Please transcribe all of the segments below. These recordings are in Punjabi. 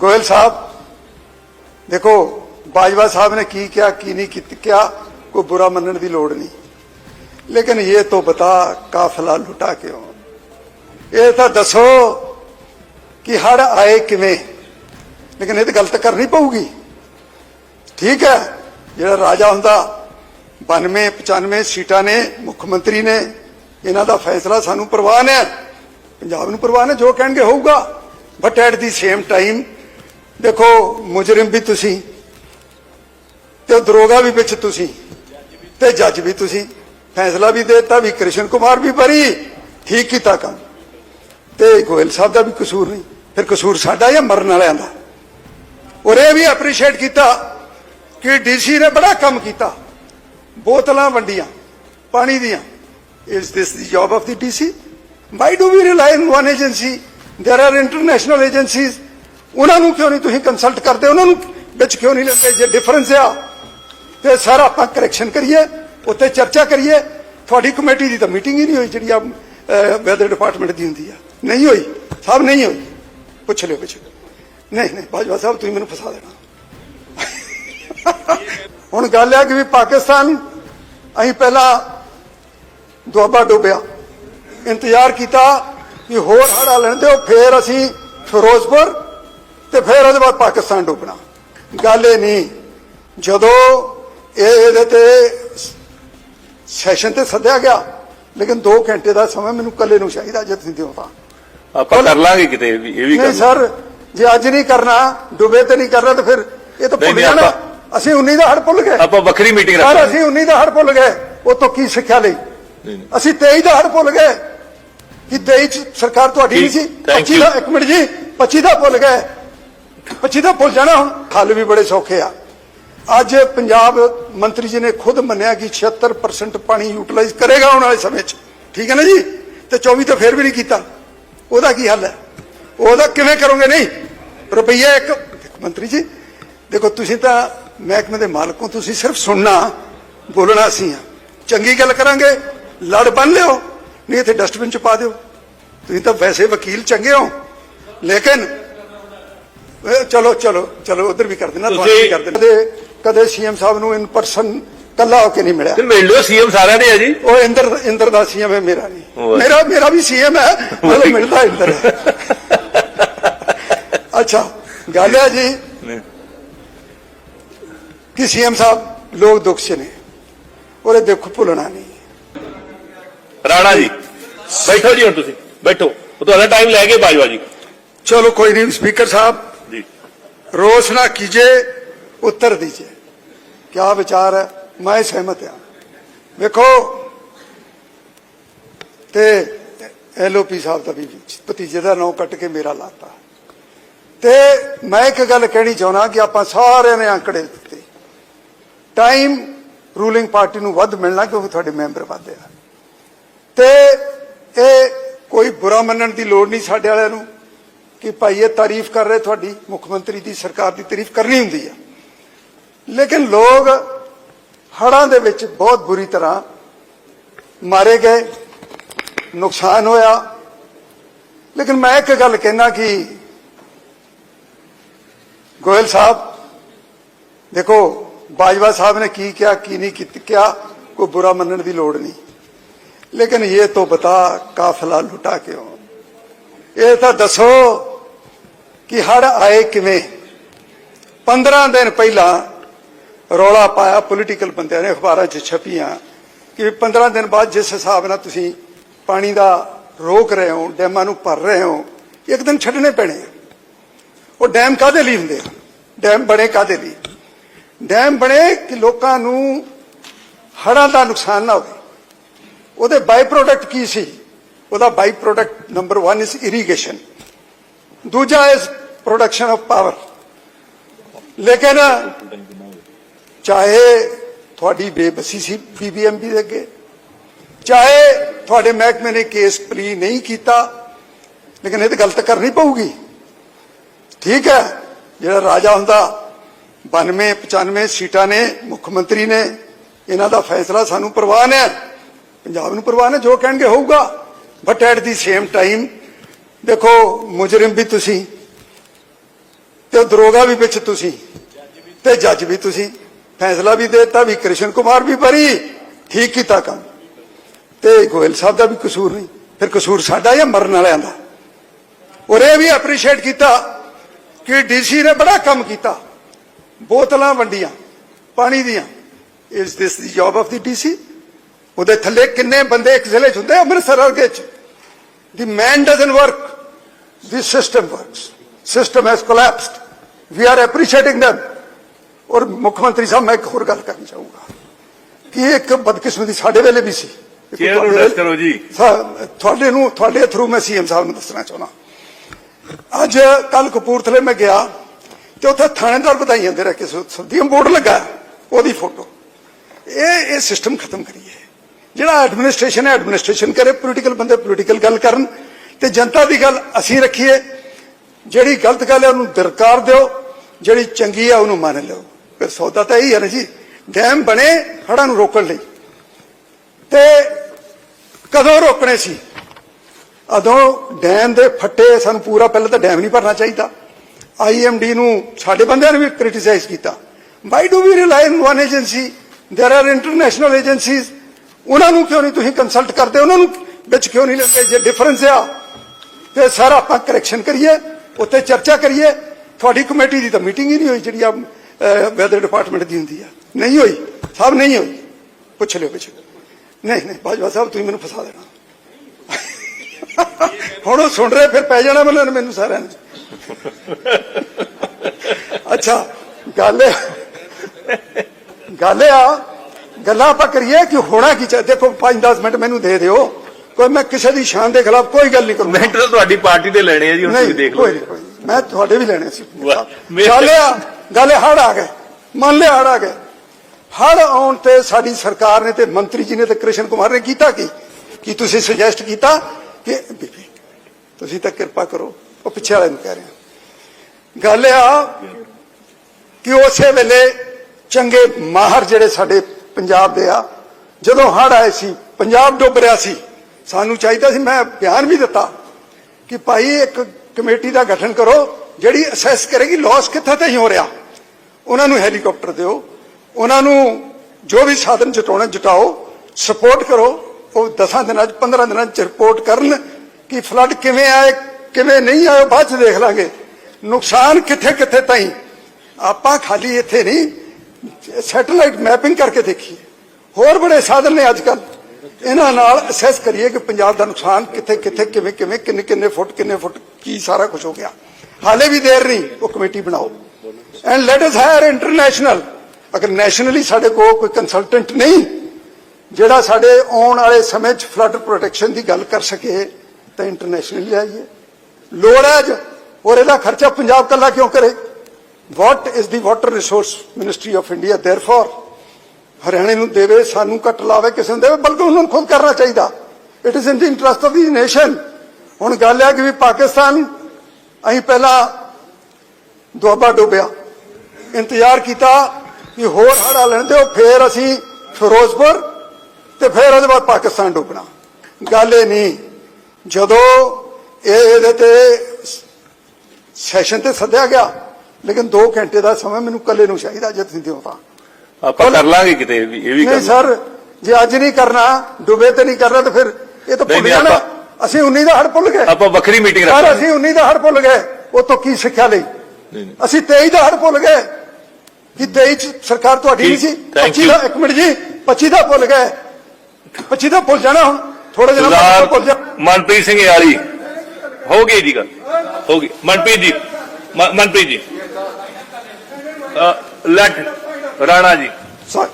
ਗੋਇਲ ਸਾਹਿਬ, ਦੇਖੋ, ਬਾਜਵਾ ਸਾਹਿਬ ਨੇ ਕੀ ਕਿਹਾ, ਕੀ ਨਹੀਂ ਕੀਤਾ ਕਿਹਾ, ਕੋਈ ਬੁਰਾ ਮੰਨਣ ਦੀ ਲੋੜ ਨਹੀਂ। ਲੇਕਿਨ ਇਹ ਤੋਂ ਬਤਾ ਕਾਫਲਾ ਲੁਟਾ ਕਿਉਂ? ਇਹ ਤਾਂ ਦੱਸੋ ਕਿ ਹੜ ਆਏ ਕਿਵੇਂ। ਲੇਕਿਨ ਇਹ ਤਾਂ ਗਲਤ ਕਰਨੀ ਪਊਗੀ। ਠੀਕ ਹੈ, ਜਿਹੜਾ ਰਾਜਾ ਹੁੰਦਾ 92 95 ਸੀਟਾਂ ਨੇ, ਮੁੱਖ ਮੰਤਰੀ ਨੇ, ਇਹਨਾਂ ਦਾ ਫੈਸਲਾ ਸਾਨੂੰ ਪ੍ਰਵਾਨ ਹੈ ਪੰਜਾਬ ਨੂੰ ਪ੍ਰਵਾਨ ਹੈ ਜੋ ਕਹਿਣਗੇ ਹੋਊਗਾ। But at the same time ਦੇਖੋ, ਮੁਜਰਮ ਵੀ ਤੁਸੀਂ, ਤੇ ਦਰੋਗਾ ਵੀ ਵਿੱਚ ਤੁਸੀਂ, ਤੇ ਜੱਜ ਵੀ ਤੁਸੀਂ, ਫੈਸਲਾ ਵੀ ਦੇਤਾ, ਵੀ ਕ੍ਰਿਸ਼ਨ ਕੁਮਾਰ ਵੀ ਬਰੀ ਠੀਕ ਕੀਤਾ ਕੰਮ। ਤੇ ਗੋਇਲ ਸਾਹਿਬ ਦਾ ਵੀ ਕਸੂਰ ਨਹੀਂ, ਫਿਰ ਕਸੂਰ ਸਾਡਾ ਜਾਂ ਮਰਨ ਵਾਲਿਆਂ ਦਾ? ਔਰ ਇਹ ਵੀ ਐਪਰੀਸ਼ੀਏਟ ਕੀਤਾ ਕਿ ਡੀਸੀ ਨੇ ਬੜਾ ਕੰਮ ਕੀਤਾ। ਬੋਤਲਾਂ ਵੰਡੀਆਂ, ਪਾਣੀ ਦੀਆਂ। Is this the job of the DC why do we rely on one agency there are international agencies ਉਹਨਾਂ ਨੂੰ ਕਿਉਂ ਨਹੀਂ ਤੁਸੀਂ ਕੰਸਲਟ ਕਰਦੇ? ਉਹਨਾਂ ਨੂੰ ਵਿੱਚ ਕਿਉਂ ਨਹੀਂ ਲੈਂਦੇ ਜੇ ਡਿਫਰੈਂਸ ਆ, ਤੇ ਸਰ ਆਪਾਂ ਕਰੈਕਸ਼ਨ ਕਰੀਏ ਉੱਤੇ ਚਰਚਾ ਕਰੀਏ। ਤੁਹਾਡੀ ਕਮੇਟੀ ਦੀ ਤਾਂ ਮੀਟਿੰਗ ਹੀ ਨਹੀਂ ਹੋਈ ਜਿਹੜੀ ਆ ਵੈਦਰ ਡਿਪਾਰਟਮੈਂਟ ਦੀ ਹੁੰਦੀ ਆ। ਨਹੀਂ ਹੋਈ। ਸਾਹਿਬ ਨਹੀਂ ਹੋਈ। ਪੁੱਛ ਲਿਓ ਪੁੱਛ ਨਹੀਂ ਨਹੀਂ, ਬਾਜਵਾ ਸਾਹਿਬ, ਤੁਸੀਂ ਮੈਨੂੰ ਫਸਾ ਦੇਣਾ। ਹੁਣ ਗੱਲ ਹੈ ਕਿ ਵੀ ਪਾਕਿਸਤਾਨ, ਅਸੀਂ ਪਹਿਲਾਂ ਦੁਆਬਾ ਡੁੱਬਿਆ। ਇੰਤਜ਼ਾਰ ਕੀਤਾ ਕਿ ਹੋਰ ਹੜਾ ਲੈਣ ਦਿਓ, ਫੇਰ ਅਸੀਂ ਫਿਰੋਜ਼ਪੁਰ ਤੇ ਫੇਰ ਉਹਦੇ ਬਾਅਦ ਪਾਕਿਸਤਾਨ ਡੁੱਬਣਾ। ਗੱਲ ਇਹ ਨਹੀਂ ਜਦੋਂ ਇਹ ਇਹਦੇ ਤੇ ਸੈਸ਼ਨ ਤੇ ਸੱਦਿਆ ਗਿਆ ਲੇਕਿਨ 2 ਘੰਟੇ ਦਾ ਸਮਾਂ ਮੈਨੂੰ ਕੱਲੇ ਨੂੰ ਚਾਹੀਦਾ ਜੇ ਤੁਸੀਂ ਦਿਓ ਤਾਂ। ਆਪਾਂ ਕਰ ਲਾਂਗੇ ਕਿਤੇ ਇਹ ਵੀ ਇਹ ਵੀ ਨਹੀਂ ਸਰ ਜੇ ਅੱਜ ਨਹੀਂ ਕਰਨਾ ਡੁੱਬੇ ਤੇ ਨਹੀਂ ਕਰਨਾ ਤਾਂ ਫਿਰ ਇਹ ਤਾਂ ਭੁੱਲ ਜਾਣਾ। ਅਸੀਂ 19 ਦਾ ਹੜ ਭੁੱਲ ਗਏ। ਆਪਾਂ ਵੱਖਰੀ ਮੀਟਿੰਗ ਸਰ ਰੱਖਾਂਗੇ ਅਸੀਂ 19 ਦਾ ਹੜ ਭੁੱਲ ਗਏ ਉਹ ਤੋਂ ਕੀ ਸਿੱਖਿਆ ਲਈ। ਅਸੀਂ 23 ਦਾ ਹੜ ਭੁੱਲ ਗਏ ਕਿ 23 ਚ ਸਰਕਾਰ ਤੁਹਾਡੀ ਨਹੀਂ ਸੀ thank 25 ਦਾ ਇੱਕ ਮਿੰਟ ਜੀ 25 ਦਾ ਭੁੱਲ ਗਏ। 25 ਦਾ ਭੁੱਲ ਜਾਣਾ ਹੁਣ। ਹੱਲ ਵੀ ਬੜੇ ਸੌਖੇ ਆ। ਅੱਜ ਪੰਜਾਬ ਮੰਤਰੀ ਜੀ ਨੇ ਖੁਦ ਮੰਨਿਆ ਕਿ 76% ਪਾਣੀ ਯੂਟਿਲਾਈਜ਼ ਕਰੇਗਾ ਆਉਣ ਵਾਲੇ ਸਮੇਂ 'ਚ। ਠੀਕ ਹੈ ਨਾ ਜੀ? ਤੇ 24 ਤਾਂ ਫੇਰ ਵੀ ਨਹੀਂ ਕੀਤਾ। ਉਹਦਾ ਕੀ ਹੱਲ ਹੈ? ਉਹਦਾ ਕਿਵੇਂ ਕਰੋਗੇ? ਨਹੀਂ। ਰੁਪਈਆ ਇੱਕ। ਮੰਤਰੀ ਜੀ, ਦੇਖੋ ਤੁਸੀਂ ਤਾਂ ਮਹਿਕਮੇ ਦੇ ਮਾਲਕ ਹੋ, ਤੁਸੀਂ ਸਿਰਫ ਸੁਣਨਾ, ਬੋਲਣਾ ਅਸੀਂ ਆ। ਚੰਗੀ ਗੱਲ ਕਰਾਂਗੇ, ਲੜ ਬੰਨ ਲਿਓ, ਨਹੀਂ ਇੱਥੇ ਡਸਟਬਿਨ ਚ ਪਾ ਦਿਓ। ਤੁਸੀਂ ਤਾਂ ਵੈਸੇ ਵਕੀਲ ਚੰਗੇ ਹੋ। ਲੇਕਿਨ ਚਲੋ ਚਲੋ ਚਲੋ ਉਧਰ ਵੀ ਕਰ ਦੇਣਾ ਤੁਹਾਨੂੰ ਵੀ ਕਰ ਦੇਣਾ ਕਦੇ ਕਦੇ ਸੀਐਮ ਸਾਹਿਬ ਨੂੰ ਇਨ ਪਰਸਨ ਕੱਲਾ ਹੋ ਕੇ ਨਹੀਂ ਮਿਲਿਆ। ਮਿਲ ਲਿਓ ਸੀਐਮ ਸਾਰਿਆਂ ਨੇ ਆ ਜੀ ਉਹ ਇੰਦਰ ਇੰਦਰ ਦਾ ਸੀਐਮ ਹੈ ਮੇਰਾ ਨਹੀਂ। ਮੇਰਾ ਮੇਰਾ ਵੀ ਸੀਐਮ ਹੈ ਮਤਲਬ ਮਿਲਦਾ ਇੰਦਰ। ਅੱਛਾ ਗੱਲ ਹੈ ਜੀ ਕਿ ਸੀਐਮ ਸਾਹਿਬ ਲੋਕ ਦੁੱਖ 'ਚ ਨੇ। ਉਹਦੇ ਦੁੱਖ ਭੁੱਲਣਾ ਨਹੀਂ। ਰਾਣਾ ਜੀ ਬੈਠੋ ਜੀ ਹੁਣ ਤੁਸੀਂ। ਬੈਠੋ। ਉਹ ਤੁਹਾਡਾ ਟਾਈਮ ਲੈ ਕੇ ਬਾਜਵਾ ਜੀ। ਚਲੋ ਕੋਈ ਨਹੀਂ ਸਪੀਕਰ ਸਾਹਿਬ। रोष ना कीजिए उत्तर दीजिए क्या विचार है मैं सहमत ਹਾਂ ਵੇਖੋ ਤੇ ਐਲਓਪੀ ਸਾਹਿਬ ਦਾ ਵੀ ਭਤੀਜੇ ਦਾ ਨਾਂ ਕੱਟ ਕੇ ਮੇਰਾ ਲਾਤਾ ਤੇ ਮੈਂ ਇੱਕ ਗੱਲ ਕਹਿਣੀ ਚਾਹੁੰਦਾ ਕਿ ਆਪਾਂ ਸਾਰਿਆਂ ਨੇ ਅੰਕੜੇ ਦਿੱਤੇ ਟਾਈਮ ਰੂਲਿੰਗ ਪਾਰਟੀ ਨੂੰ ਵੱਧ ਮਿਲਣਾ ਕਿਉਂਕਿ ਤੁਹਾਡੇ ਮੈਂਬਰ ਵੱਧਦੇ ਆ ਤੇ ਇਹ ਕੋਈ ਬੁਰਾ ਮੰਨਣ ਦੀ ਲੋੜ ਨਹੀਂ ਸਾਡੇ ਵਾਲਿਆਂ ਨੂੰ ਕਿ ਭਾਈ ਇਹ ਤਾਰੀਫ ਕਰ ਰਹੇ ਤੁਹਾਡੀ ਮੁੱਖ ਮੰਤਰੀ ਦੀ ਸਰਕਾਰ ਦੀ ਤਾਰੀਫ ਕਰਨੀ ਹੁੰਦੀ ਹੈ ਲੇਕਿਨ ਲੋਕ ਹੜਾਂ ਦੇ ਵਿੱਚ ਬਹੁਤ ਬੁਰੀ ਤਰ੍ਹਾਂ ਮਾਰੇ ਗਏ, ਨੁਕਸਾਨ ਹੋਇਆ। ਲੇਕਿਨ ਮੈਂ ਇੱਕ ਗੱਲ ਕਹਿਣਾ ਕਿ ਗੋਇਲ ਸਾਹਿਬ, ਦੇਖੋ, ਬਾਜਵਾ ਸਾਹਿਬ ਨੇ ਕੀ ਕਿਹਾ, ਕੀ ਨਹੀਂ ਕੀਤਾ ਕਿਹਾ, ਕੋਈ ਬੁਰਾ ਮੰਨਣ ਦੀ ਲੋੜ ਨਹੀਂ। ਲੇਕਿਨ ਇਹ ਤੋਂ ਬਤਾ ਕਾਫਲਾ ਲੁਟਾ ਕਿਉਂ? ਇਹ ਤਾਂ ਦੱਸੋ ਕਿ ਹੜ ਆਏ ਕਿਵੇਂ? 15 ਦਿਨ ਪਹਿਲਾਂ ਰੌਲਾ ਪਾਇਆ ਪੋਲੀਟੀਕਲ ਬੰਦਿਆਂ ਨੇ, ਅਖਬਾਰਾਂ 'ਚ ਛਪੀਆਂ ਕਿ 15 ਦਿਨ ਬਾਅਦ ਜਿਸ ਹਿਸਾਬ ਨਾਲ ਤੁਸੀਂ ਪਾਣੀ ਦਾ ਰੋਕ ਰਹੇ ਹੋ, ਡੈਮਾਂ ਨੂੰ ਭਰ ਰਹੇ ਹੋ, ਇੱਕ ਦਿਨ ਛੱਡਣੇ ਪੈਣੇ ਆ। ਉਹ ਡੈਮ ਕਾਦੇ ਲਈ ਹੁੰਦੇ ਆ? ਡੈਮ ਬਣੇ ਕਾਦੇ ਲਈ? ਡੈਮ ਬਣੇ ਕਿ ਲੋਕਾਂ ਨੂੰ ਹੜ੍ਹਾਂ ਦਾ ਨੁਕਸਾਨ ਨਾ ਹੋਵੇ। ਉਹਦੇ ਬਾਈ ਪ੍ਰੋਡਕਟ ਕੀ ਸੀ? ਉਹਦਾ byproduct number 1 is irrigation ਦੂਜਾ ਇਸ ਪ੍ਰੋਡਕਸ਼ਨ ਆਫ ਪਾਵਰ ਲੇਕਿਨ ਚਾਹੇ ਤੁਹਾਡੀ ਬੇਬਸੀ ਸੀ ਬੀਬੀਐਮਬੀ ਦੇ ਅੱਗੇ, ਚਾਹੇ ਤੁਹਾਡੇ ਮਹਿਕਮੇ ਨੇ ਕੇਸ ਪਲੀ ਨਹੀਂ ਕੀਤਾ, ਲੇਕਿਨ ਇਹ ਤਾਂ ਗਲਤ ਕਰਨੀ ਪਊਗੀ। ਠੀਕ ਹੈ, ਜਿਹੜਾ ਰਾਜਾ ਹੁੰਦਾ 92 95 ਸੀਟਾਂ ਨੇ, ਮੁੱਖ ਮੰਤਰੀ ਨੇ, ਇਹਨਾਂ ਦਾ ਫੈਸਲਾ ਸਾਨੂੰ ਪ੍ਰਵਾਨ ਹੈ ਪੰਜਾਬ ਨੂੰ ਪ੍ਰਵਾਨ ਹੈ ਜੋ ਕਹਿਣਗੇ ਹੋਊਗਾ। But at the same time ਦੇਖੋ, ਮੁਜਰਮ ਵੀ ਤੁਸੀਂ ਤੇ ਦਰੋਗਾ ਵੀ ਵਿੱਚ ਤੁਸੀਂ ਤੇ ਜੱਜ ਵੀ ਤੁਸੀਂ। ਫੈਸਲਾ ਵੀ ਦੇ ਦਿੱਤਾ, ਵੀ ਕ੍ਰਿਸ਼ਨ ਕੁਮਾਰ ਵੀ ਬਰੀ, ਠੀਕ ਕੀਤਾ ਕੰਮ। ਤੇ ਗੋਇਲ ਸਾਹਿਬ ਦਾ ਵੀ ਕਸੂਰ ਨਹੀਂ। ਫਿਰ ਕਸੂਰ ਸਾਡਾ ਜਾਂ ਮਰਨ ਵਾਲਿਆਂ ਦਾ? ਔਰ ਇਹ ਵੀ ਐਪਰੀਸ਼ੀਏਟ ਕੀਤਾ ਕਿ ਡੀਸੀ ਨੇ ਬੜਾ ਕੰਮ ਕੀਤਾ। ਬੋਤਲਾਂ ਵੰਡੀਆਂ, ਪਾਣੀ ਦੀਆਂ। Is this the job of the DC ਉਹਦੇ ਥੱਲੇ ਕਿੰਨੇ ਬੰਦੇ ਇੱਕ ਜ਼ਿਲ੍ਹੇ ਚ ਹੁੰਦੇ ਅੰਮ੍ਰਿਤਸਰ ਵਰਗੇ ਚ? The man doesn't work the system works system has collapsed we are appreciating them. ਔਰ ਮੁੱਖ ਮੰਤਰੀ ਸਾਹਿਬ ਮੈਂ ਇੱਕ ਹੋਰ ਗੱਲ ਕਰਨੀ ਚਾਹੂੰਗਾ ਕਿ ਇਹ ਇੱਕ ਬਦਕਿਸਮਤੀ ਸਾਡੇ ਵੇਲੇ ਵੀ ਸੀ ਕਰੋ ਜੀ। ਤੁਹਾਡੇ ਨੂੰ ਤੁਹਾਡੇ ਥਰੂ ਮੈਂ ਸੀਐਮ ਸਾਹਿਬ ਨੂੰ ਦੱਸਣਾ ਚਾਹੁੰਦਾ ਅੱਜ ਕੱਲ ਕਪੂਰਥਲੇ ਮੈਂ ਗਿਆ ਤੇ ਉੱਥੇ ਥਾਣੇਦਾਰ ਵਧਾਈ ਜਾਂਦੇ ਰਹੇ ਕਿ ਸਦੀਮ ਬੋਰਡ ਲੱਗਾ ਉਹਦੀ ਫੋਟੋ ਇਹ ਇਹ ਸਿਸਟਮ ਖਤਮ ਕਰੀਏ ਜਿਹੜਾ ਐਡਮਿਨਿਸਟ੍ਰੇਸ਼ਨ ਹੈ ਐਡਮਿਨਿਸਟ੍ਰੇਸ਼ਨ ਕਰੇ ਪੋਲੀਟੀਕਲ ਬੰਦੇ ਪੋਲੀਟੀਕਲ ਗੱਲ ਕਰਨ ਤੇ ਜਨਤਾ ਦੀ ਗੱਲ ਅਸੀਂ ਰੱਖੀਏ ਜਿਹੜੀ ਗਲਤ ਗੱਲ ਹੈ ਉਹਨੂੰ ਦਰਕਾਰ ਦਿਓ ਜਿਹੜੀ ਚੰਗੀ ਹੈ ਉਹਨੂੰ ਮੰਨ ਲਓ ਫਿਰ ਸੌਦਾ ਤਾਂ ਇਹੀ ਹੈ ਨਾ ਜੀ ਡੈਮ ਬਣੇ ਹੜ੍ਹਾਂ ਨੂੰ ਰੋਕਣ ਲਈ ਤੇ ਕਦੋਂ ਰੋਕਣੇ ਸੀ ਅਦੋਂ ਡੈਮ ਦੇ ਫੱਟੇ ਸਾਨੂੰ ਪੂਰਾ ਪਹਿਲਾਂ ਤਾਂ ਡੈਮ ਨਹੀਂ ਭਰਨਾ ਚਾਹੀਦਾ ਆਈਐਮਡੀ ਨੂੰ ਸਾਡੇ ਬੰਦਿਆਂ ਨੇ ਵੀ ਕ੍ਰਿਟਿਸਾਈਜ਼ ਕੀਤਾ why do we rely on one agency there are international agencies ਉਹਨਾਂ ਨੂੰ ਕਿਉਂ ਨਹੀਂ ਤੁਸੀਂ ਕੰਸਲਟ ਕਰਦੇ ਉਹਨਾਂ ਨੂੰ ਵਿੱਚ ਕਿਉਂ ਨਹੀਂ ਲੈਂਦੇ ਜੇ ਡਿਫਰੈਂਸ ਆ ਤੇ ਸਰ ਆਪਾਂ ਕਰੈਕਸ਼ਨ ਕਰੀਏ ਉੱਥੇ ਚਰਚਾ ਕਰੀਏ, ਤੁਹਾਡੀ ਕਮੇਟੀ ਦੀ ਤਾਂ ਮੀਟਿੰਗ ਹੀ ਨਹੀਂ ਹੋਈ, ਜਿਹੜੀ ਆ ਵੈਦਰ ਡਿਪਾਰਟਮੈਂਟ ਦੀ ਹੁੰਦੀ ਆ। ਨਹੀਂ ਹੋਈ। ਸਾਹਿਬ ਨਹੀਂ ਹੋਈ। ਪੁੱਛ ਲਿਓ, ਪਿੱਛੇ ਨਹੀਂ ਨਹੀਂ, ਬਾਜਵਾ ਸਾਹਿਬ, ਤੁਸੀਂ ਮੈਨੂੰ ਫਸਾ ਦੇਣਾ। ਹੁਣ ਉਹ ਸੁਣ ਰਹੇ, ਫਿਰ ਪੈ ਜਾਣਾ ਮੈਨੂੰ ਮੈਨੂੰ ਸਾਰਿਆਂ ਨੇ। ਅੱਛਾ, ਗੱਲ ਗੱਲ ਆ, ਗੱਲਾਂ ਆਪਾਂ ਕਰੀਏ ਕਿ ਹੋਣਾ ਕੀ ਚਾਹੀਦਾ। ਦੇਖੋ 5-10 ਮਿੰਟ ਮੈਨੂੰ ਦੇ ਦਿਓ। ਕੋਈ ਮੈਂ ਕਿਸੇ ਦੀ ਸ਼ਾਨ ਦੇ ਖਿਲਾਫ ਕੋਈ ਗੱਲ ਨਹੀਂ ਕਰੂੰਗਾ। ਮਿੰਟ ਤਾਂ ਤੁਹਾਡੀ ਪਾਰਟੀ ਦੇ ਲੈਣੇ ਆ ਜੀ ਹੁਣ ਤੁਸੀਂ ਦੇਖ ਲਓ। ਕੋਈ ਨਹੀਂ, ਕੋਈ ਨਹੀਂ। ਮੈਂ ਤੁਹਾਡੇ ਵੀ ਲੈਣੇ ਸੀ। ਵਾਹ, ਮੇਰੇ- ਗੱਲ ਹੜ ਆ ਗਏ। ਮੰਨ ਲਿਆ ਹੜ ਆ ਗਏ। ਹੜ ਆਉਣ ਤੇ ਸਾਡੀ ਸਰਕਾਰ ਨੇ ਤੇ ਮੰਤਰੀ ਜੀ ਨੇ ਤੇ ਕ੍ਰਿਸ਼ਨ ਕੁਮਾਰ ਨੇ ਕੀਤਾ ਕੀ? ਕੀ ਤੁਸੀਂ ਸੁਜੈਸਟ ਕੀਤਾ ਕਿ ਬੀਬੀ ਤੁਸੀਂ ਤਾਂ ਕਿਰਪਾ ਕਰੋ ਉਹ ਪਿੱਛੇ ਵਾਲੇ ਨੂੰ ਕਹਿ ਰਹੇ ਗੱਲ ਇਹ ਆ ਕਿ ਉਸੇ ਵੇਲੇ ਚੰਗੇ ਮਾਹਰ ਜਿਹੜੇ ਸਾਡੇ ਪੰਜਾਬ ਦੇ ਆ ਜਦੋਂ ਹੜ ਆਏ ਸੀ ਪੰਜਾਬ ਡੁੱਬ ਰਿਹਾ ਸੀ ਸਾਨੂੰ ਚਾਹੀਦਾ ਸੀ, ਮੈਂ ਬਿਆਨ ਵੀ ਦਿੱਤਾ ਕਿ ਭਾਈ ਇੱਕ ਕਮੇਟੀ ਦਾ ਗਠਨ ਕਰੋ, ਜਿਹੜੀ ਅਸੈਸ ਕਰੇਗੀ, ਲਾਸ ਕਿੱਥੇ ਤੇ ਹੋ ਰਿਹਾ। ਉਹਨਾਂ ਨੂੰ ਹੈਲੀਕਾਪਟਰ ਦਿਓ, ਉਹਨਾਂ ਨੂੰ ਜੋ ਵੀ ਸਾਧਨ ਜਟਾਉਣਾ, ਜਟਾਓ, ਸਪੋਰਟ ਕਰੋ, ਉਹ 10 ਦਿਨਾਂ ਚ 15 ਦਿਨਾਂ ਚ ਰਿਪੋਰਟ ਕਰਨ ਕਿ ਫਲੱਡ ਕਿਵੇਂ ਆਏ, ਕਿਵੇਂ ਨਹੀਂ ਆਏ ਬਾਅਦ ਚ ਦੇਖ ਲਾਂਗੇ। ਨੁਕਸਾਨ ਕਿੱਥੇ ਕਿੱਥੇ ਤਾਈ? ਆਪਾਂ ਖਾਲੀ ਇੱਥੇ ਨਹੀਂ, ਸੈਟੇਲਾਈਟ ਮੈਪਿੰਗ ਕਰਕੇ ਦੇਖੀਏ। ਹੋਰ ਬੜੇ ਸਾਧਨ ਨੇ ਅੱਜ ਕੱਲ੍ਹ। ਇਹਨਾਂ ਨਾਲ ਅਸੈਸ ਕਰੀਏ ਕਿ ਪੰਜਾਬ ਦਾ ਨੁਕਸਾਨ ਕਿੱਥੇ ਕਿੱਥੇ, ਕਿਵੇਂ ਕਿਵੇਂ, ਕਿੰਨੇ ਕਿੰਨੇ ਫੁੱਟ ਕਿੰਨੇ ਫੁੱਟ, ਕੀ ਸਾਰਾ ਕੁਝ ਹੋ ਗਿਆ। ਹਾਲੇ ਵੀ ਦੇਰ ਨਹੀਂ ਉਹ ਕਮੇਟੀ ਬਣਾਓ। And let us hire international ਅਗਰ ਨੈਸ਼ਨਲੀ ਸਾਡੇ ਕੋਲ ਕੋਈ ਕੰਸਲਟੈਂਟ ਨਹੀਂ, ਜਿਹੜਾ ਸਾਡੇ ਆਉਣ ਵਾਲੇ ਸਮੇਂ 'ਚ ਫਲੱਡ ਪ੍ਰੋਟੈਕਸ਼ਨ ਦੀ ਗੱਲ ਕਰ ਸਕੇ, ਤਾਂ ਇੰਟਰਨੈਸ਼ਨਲੀ ਆਈਏ। ਲੋੜ ਹੈ ਜ ਔਰ ਇਹਦਾ ਖਰਚਾ ਪੰਜਾਬ ਕੱਲਾ ਕਿਉਂ ਕਰੇ? What is the water resource ministry of india therefore? ਹਰਿਆਣੇ ਨੂੰ ਦੇਵੇ, ਸਾਨੂੰ ਕੱਟ ਲਾਵੇ, ਕਿਸੇ ਨੂੰ ਦੇਵੇ, ਬਲਕਿ ਉਹਨਾਂ ਨੂੰ ਖੁਦ ਕਰਨਾ ਚਾਹੀਦਾ। It is in the interest of the nation ਹੁਣ ਗੱਲ ਹੈ ਕਿ ਵੀ ਪਾਕਿਸਤਾਨ, ਅਸੀਂ ਪਹਿਲਾਂ ਦੁਆਬਾ ਡੁੱਬਿਆ। ਇੰਤਜ਼ਾਰ ਕੀਤਾ ਕਿ ਹੋਰ ਹੜਾ ਲੈਣ ਦਿਓ, ਫੇਰ ਅਸੀਂ ਫਿਰੋਜ਼ਪੁਰ ਤੇ ਫੇਰ ਉਹਦੇ ਬਾਅਦ ਪਾਕਿਸਤਾਨ ਡੁੱਬਣਾ। ਗੱਲ ਇਹ ਨਹੀਂ, ਜਦੋਂ ਇਹ ਇਹਦੇ ਤੇ ਸੈਸ਼ਨ ਤੇ ਸੱਦਿਆ ਗਿਆ, ਲੇਕਿਨ 2 ਘੰਟੇ ਦਾ ਸਮਾਂ ਮੈਨੂੰ ਕੱਲੇ ਨੂੰ ਚਾਹੀਦਾ ਜੇ ਤੁਸੀਂ ਦਿਓ ਤਾਂ ਆਪਾਂ ਕਰ ਲਾਂਗੇ ਕਿਤੇ ਇਹ ਵੀ ਇਹ ਵੀ ਨਹੀਂ ਸਰ ਜੇ ਅੱਜ ਨਹੀਂ ਕਰਨਾ ਡੁੱਬੇ ਤੇ ਨਹੀਂ ਕਰਨਾ ਤਾਂ ਫਿਰ ਇਹ ਤਾਂ ਭੁੱਲ ਜਾਣਾ। ਅਸੀਂ 19 ਦਾ ਹੜ ਭੁੱਲ ਗਏ। ਆਪਾਂ ਵੱਖਰੀ ਮੀਟਿੰਗ ਸਰ ਰੱਖਾਂਗੇ। ਅਸੀਂ 19 ਦਾ ਹੜ ਭੁੱਲ ਗਏ। ਉਹ ਤੋਂ ਕੀ ਸਿੱਖਿਆ ਲਈ? ਨਹੀਂ, ਨਹੀਂ। ਅਸੀਂ 23 ਦਾ ਹੜ ਭੁੱਲ ਗਏ। ਕਿ 23 ਚ ਸਰਕਾਰ ਤੁਹਾਡੀ ਨਹੀਂ ਸੀ? ਠੀਕ, thank 25 ਦਾ ਇੱਕ ਮਿੰਟ ਜੀ। 25 ਦਾ ਭੁੱਲ ਗਏ। 25 ਦਾ ਭੁੱਲ ਜਾਣਾ ਹੁਣ। ਥੋੜੇ ਬਾਅਦ ਭੁੱਲ ਜਾ। ਮਨਪ੍ਰੀਤ ਸਿੰਘ ਯਾਰੀ ਹੋ ਗਈ ਜੀ ਗੱਲ। ਹੋ ਗਈ। ਮਨਪ੍ਰੀਤ ਜੀ। ਮਨਪ੍ਰੀਤ ਜੀ। ਲੱਟ ਰਾਣਾ ਜੀ। ਸਰ,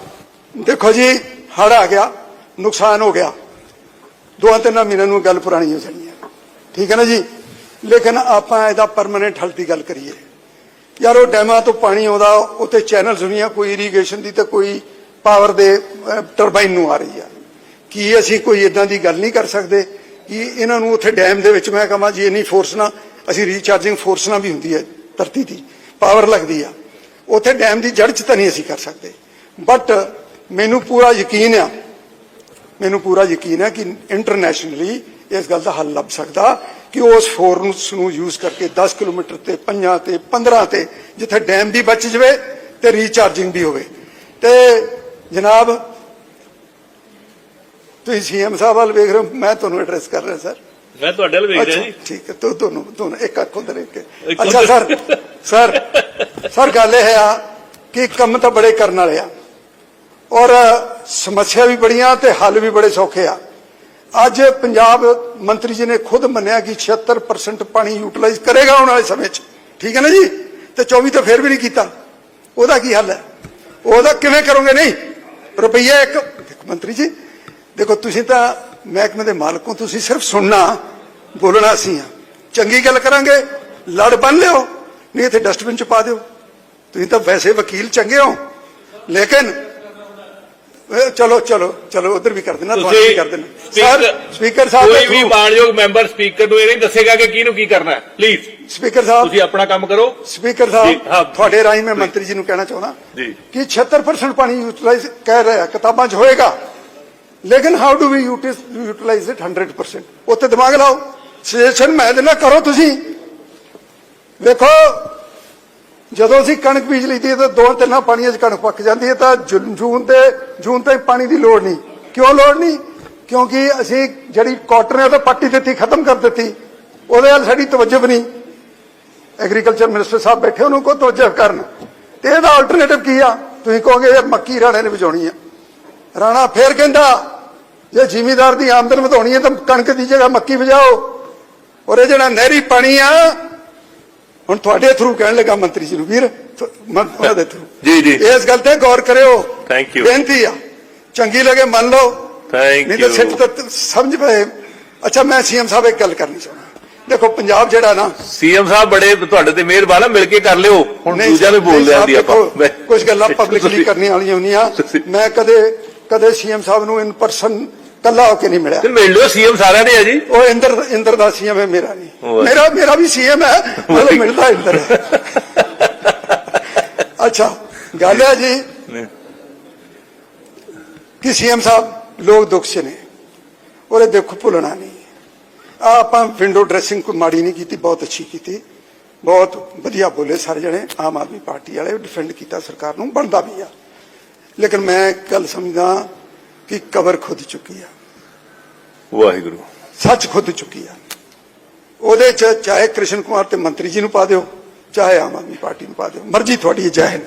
ਦੇਖੋ ਜੀ ਹੜ ਆ ਗਿਆ ਨੁਕਸਾਨ ਹੋ ਗਿਆ। ਦੋ ਤਿੰਨ ਮਹੀਨਿਆਂ ਨੂੰ ਗੱਲ ਪੁਰਾਣੀ ਹੋ ਜਾਣੀ ਹੈ। ਠੀਕ ਹੈ ਨਾ ਜੀ? ਲੇਕਿਨ ਆਪਾਂ ਇਹਦਾ ਪਰਮਨੈਂਟ ਹੱਲ ਦੀ ਗੱਲ ਕਰੀਏ। ਯਾਰ ਉਹ ਡੈਮਾਂ ਤੋਂ ਪਾਣੀ ਆਉਂਦਾ ਉੱਥੇ ਚੈਨਲਸ ਹੁੰਦੀਆਂ ਕੋਈ ਇਰੀਗੇਸ਼ਨ ਦੀ ਤੇ ਕੋਈ ਪਾਵਰ ਦੇ ਟਰਬਾਈਨ ਨੂੰ ਆ ਰਹੀ ਆ। ਕੀ ਅਸੀਂ ਕੋਈ ਇਦਾਂ ਦੀ ਗੱਲ ਨਹੀਂ ਕਰ ਸਕਦੇ? ਕਿ ਇਹਨਾਂ ਨੂੰ ਉੱਥੇ ਡੈਮ ਦੇ ਵਿੱਚ ਮੈਂ ਕਹਾਂ ਜੀ ਇੰਨੀ ਫੋਰਸ ਨਾ ਅਸੀਂ ਰੀਚਾਰਜਿੰਗ ਫੋਰਸ ਨਾ ਵੀ ਹੁੰਦੀ ਹੈ ਧਰਤੀ ਦੀ ਪਾਵਰ ਲੱਗਦੀ ਆ। ਉੱਥੇ ਡੈਮ ਦੀ ਜੜ 'ਚ ਤਾਂ ਨਹੀਂ ਅਸੀਂ ਕਰ ਸਕਦੇ। ਬਟ ਮੈਨੂੰ ਪੂਰਾ ਯਕੀਨ ਆ ਮੈਨੂੰ ਪੂਰਾ ਯਕੀਨ ਹੈ ਕਿ ਇੰਟਰਨੈਸ਼ਨਲੀ ਇਸ ਗੱਲ ਦਾ ਹੱਲ ਲੱਭ ਸਕਦਾ ਕਿ ਉਸ ਫੋਰਸ ਨੂੰ ਯੂਜ਼ ਕਰਕੇ 10 ਕਿਲੋਮੀਟਰ ਤੇ 5 ਤੇ 15 ਤੇ ਜਿੱਥੇ ਡੈਮ ਵੀ ਬਚ ਜਵੇ ਤੇ ਰੀਚਾਰਜਿੰਗ ਵੀ ਹੋਵੇ। ਤੇ ਜਨਾਬ ਤੁਸੀਂ ਸੀਐਮ ਸਾਹਿਬ ਵੱਲ ਵੇਖ ਰਹੇ ਹੋ ਮੈਂ ਤੁਹਾਨੂੰ ਐਡਰੈਸ ਕਰ ਰਿਹਾ ਸਰ। ਮੈਂ ਤੁਹਾਡੇ ਵੱਲ ਵੇਖ ਰਿਹਾ ਜੀ। ਠੀਕ ਹੈ ਤੋ ਦੋਨੋਂ ਦੋਨੋਂ ਇੱਕ ਅੱਖ ਉਧਰ ਇੱਕ ਅੱਛਾ। ਸਰ ਸਰ ਸਰ, ਗੱਲ ਇਹ ਆ ਕਿ ਕੰਮ ਤਾਂ ਬੜੇ ਕਰਨ ਵਾਲੇ ਆ। ਔਰ ਸਮੱਸਿਆ ਵੀ ਬੜੀਆਂ ਤੇ ਹੱਲ ਵੀ ਬੜੇ ਸੌਖੇ ਆ। ਅੱਜ ਪੰਜਾਬ ਮੰਤਰੀ ਜੀ ਨੇ ਖੁਦ ਮੰਨਿਆ ਕਿ 76% ਪਾਣੀ ਯੂਟਿਲਾਈਜ਼ ਕਰੇਗਾ ਆਉਣ ਵਾਲੇ ਸਮੇਂ 'ਚ। ਠੀਕ ਹੈ ਨਾ ਜੀ? ਤੇ 24 ਤਾਂ ਫੇਰ ਵੀ ਨਹੀਂ ਕੀਤਾ। ਉਹਦਾ ਕੀ ਹੱਲ ਹੈ? ਉਹਦਾ ਕਿਵੇਂ ਕਰੋਗੇ? ਨਹੀਂ। ਰੁਪਈਆ ਇੱਕ। ਮੰਤਰੀ ਜੀ, ਦੇਖੋ ਤੁਸੀਂ ਤਾਂ ਮਹਿਕਮੇ ਦੇ ਮਾਲਕ ਹੋ, ਤੁਸੀਂ ਸਿਰਫ ਸੁਣਨਾ, ਬੋਲਣਾ ਅਸੀਂ ਆ। ਚੰਗੀ ਗੱਲ ਕਰਾਂਗੇ, ਲੜ ਬੰਨ ਲਿਓ। ਨਹੀਂ ਇੱਥੇ ਡਸਟਬਿਨ ਚ ਪਾ ਦਿਓ। ਤੁਸੀਂ ਤਾਂ ਵੈਸੇ ਵਕੀਲ ਚੰਗੇ ਹੋ ਲੇਕਿਨ ਚਲੋ ਚਲੋ ਚਲੋ ਉਧਰ ਵੀ ਕਰ ਦੇਣਾ ਤੁਹਾਨੂੰ ਵੀ ਕਰ ਦੇਣਾ ਸਰ ਸਪੀਕਰ ਸਾਹਿਬ ਕੋਈ ਵੀ ਮਾਨਯੋਗ ਮੈਂਬਰ ਸਪੀਕਰ ਨੂੰ ਇਹ ਨਹੀਂ ਦੱਸੇਗਾ ਕਿ ਕਿਹਨੂੰ ਕੀ ਕਰਨਾ ਹੈ। ਪਲੀਜ਼ ਸਪੀਕਰ ਸਾਹਿਬ ਤੁਸੀਂ ਆਪਣਾ ਕੰਮ ਕਰੋ। ਸਪੀਕਰ ਸਾਹਿਬ। ਤੁਹਾਡੇ ਰਾਹੀਂ ਮੈਂ ਮੰਤਰੀ ਜੀ ਨੂੰ ਕਹਿਣਾ ਚਾਹੁੰਦਾ। ਕਿ 76% ਪਾਣੀ ਯੂਟਿਲਾਈਜ਼ ਕਹਿ ਰਿਹਾ ਕਿਤਾਬਾਂ 'ਚ ਹੋਏਗਾ। ਲੇਕਿਨ how do we utilise it 100% ਉੱਤੇ ਦਿਮਾਗ ਲਾਓ। ਸੁਜੈਸ਼ਨ ਮੈਂ ਦੇਣਾ ਕਰੋ ਤੁਸੀਂ। ਵੇਖੋ, ਜਦੋਂ ਅਸੀਂ ਕਣਕ ਬੀਜ ਲਈਦੀ ਹੈ ਤਾਂ ਦੋ ਤਿੰਨਾਂ ਪਾਣੀਆਂ 'ਚ ਕਣਕ ਪੱਕ ਜਾਂਦੀ ਹੈ ਤਾਂ ਜੂ- ਜੂਨ ਤੇ, ਜੂਨ ਤੱਕ ਪਾਣੀ ਦੀ ਲੋੜ ਨਹੀਂ। ਕਿਉਂ ਲੋੜ ਨਹੀਂ? ਕਿਉਂਕਿ ਅਸੀਂ ਜਿਹੜੀ ਕਾਟਨ ਹੈ ਉਹ ਤਾਂ ਪੱਟੀ ਦਿੱਤੀ, ਖਤਮ ਕਰ ਦਿੱਤੀ। ਉਹਦੇ ਨਾਲ ਸਾਡੀ ਤਵੱਜਬ ਨਹੀਂ ਐਗਰੀਕਲਚਰ ਮਿਨਿਸਟਰ ਸਾਹਿਬ ਬੈਠੇ, ਉਹਨੂੰ ਕੋ ਤਵੱਜਬ ਕਰਨ। ਤੇ ਇਹਦਾ ਆਲਟਰਨੇਟਿਵ ਕੀ ਆ? ਤੁਸੀਂ ਕਹੋਗੇ, ਇਹ ਮੱਕੀ ਰਾਣੇ ਨੇ ਵਜਾਉਣੀ ਆ। ਰਾਣਾ ਫੇਰ ਕਹਿੰਦਾ, ਜੇ ਜ਼ਿਮੀਦਾਰ ਦੀ ਆਮਦਨ ਵਧਾਉਣੀ ਹੈ ਤਾਂ ਕਣਕ ਦੀ ਜਗ੍ਹਾ ਮੱਕੀ ਵਜਾਓ ਔਰ ਇਹ ਜਿਹੜਾ ਨਹਿਰੀ ਪਾਣੀ ਆ ਹੁਣ ਤੁਹਾਡੇ ਥਰੂ ਕਹਿਣ ਲੱਗਾ ਮੰਤਰੀ ਜੀ ਨੂੰ। ਵੀਰ ਤੁ- ਮ- ਉਹਨਾਂ ਦੇ ਥਰੂ ਜੀ, ਜੀ। ਇਸ ਗੱਲ ਤੇ ਗੌਰ ਕਰਿਓ। Thank you. ਬੇਨਤੀ ਆ। ਚੰਗੀ ਲੱਗੇ ਮੰਨ ਲਓ। ਥੈਂਕ ਨਹੀਂ ਤਾਂ ਸਿੱਟ ਯੂ ਤਾਂ ਸਮਝ ਪਏ। ਅੱਛਾ ਮੈਂ ਸੀਐਮ ਸਾਹਿਬ ਇੱਕ ਗੱਲ ਕਰਨੀ ਚਾਹੁੰਦਾ। ਦੇਖੋ ਪੰਜਾਬ ਜਿਹੜਾ ਨਾ ਸੀਐਮ ਸਾਹਿਬ ਬੜੇ ਤੁਹਾਡੇ ਤੇ ਮਿਹਰਬਾਨ ਆ ਮਿਲ ਕੇ ਕਰ ਲਿਓ। ਹੁਣ ਦੂਜਿਆਂ ਨੂੰ ਬੋਲ ਲਿਆ ਦੀ ਆਪਾਂ। ਕੁਝ ਗੱਲਾਂ ਪਬਲਿਕਲੀ ਕਰਨੀਆਂ ਵਾਲੀਆਂ ਹੁੰਦੀਆਂ। ਮੈਂ ਕਦੇ ਕਦੇ ਸੀਐਮ ਸਾਹਿਬ ਨੂੰ ਇਨ ਪਰਸਨ ਕੱਲਾ ਹੋ ਕੇ ਨਹੀਂ ਮਿਲਿਆ। ਫਿਰ ਮਿਲ ਲਿਓ ਸੀਐਮ ਸਾਰਿਆਂ ਨੇ ਆ ਜੀ। ਉਹ ਇੰਦਰ ਇੰਦਰ ਦਾ ਸੀਐਮ ਹੈ ਮੇਰਾ ਨਹੀਂ। ਮੇਰਾ ਮੇਰਾ ਵੀ ਸੀਐਮ ਹੈ ਮਤਲਬ ਮਿਲਦਾ ਇੰਦਰ। ਅੱਛਾ ਗੱਲ ਹੈ ਜੀ ਕਿ ਸੀਐਮ ਸਾਹਿਬ ਲੋਕ ਦੁੱਖ 'ਚ ਨੇ। ਉਹਦੇ ਦੁੱਖ ਭੁੱਲਣਾ ਨਹੀਂ। ਆ ਆਪਾਂ ਵਿੰਡੋ ਡਰੈਸਿੰਗ ਕੋਈ ਮਾੜੀ ਨਹੀਂ ਕੀਤੀ ਬਹੁਤ ਅੱਛੀ ਕੀਤੀ। ਬਹੁਤ ਵਧੀਆ ਬੋਲੇ ਸਾਰੇ ਜਣੇ ਆਮ ਆਦਮੀ ਪਾਰਟੀ ਵਾਲੇ ਡਿਫੈਂਡ ਕੀਤਾ ਸਰਕਾਰ ਨੂੰ ਬਣਦਾ ਵੀ ਆ। ਲੇਕਿਨ ਮੈਂ ਇੱਕ ਗੱਲ ਸਮਝਦਾ ਕਿ ਕਬਰ ਖੁਦ ਚੁੱਕੀ ਆ। ਵਾਹਿਗੁਰੂ। ਸੱਚ ਖੁਦ ਚੁੱਕੀ ਆ। ਉਹਦੇ ਚ ਚਾਹੇ ਕ੍ਰਿਸ਼ਨ ਕੁਮਾਰ ਤੇ ਮੰਤਰੀ ਜੀ ਨੂੰ ਪਾ ਦਿਓ ਚਾਹੇ ਆਮ ਆਦਮੀ ਪਾਰਟੀ ਨੂੰ ਪਾ ਦਿਓ। ਮਰਜ਼ੀ ਤੁਹਾਡੀ ਹੈ, ਜੈ ਹਿੰਦ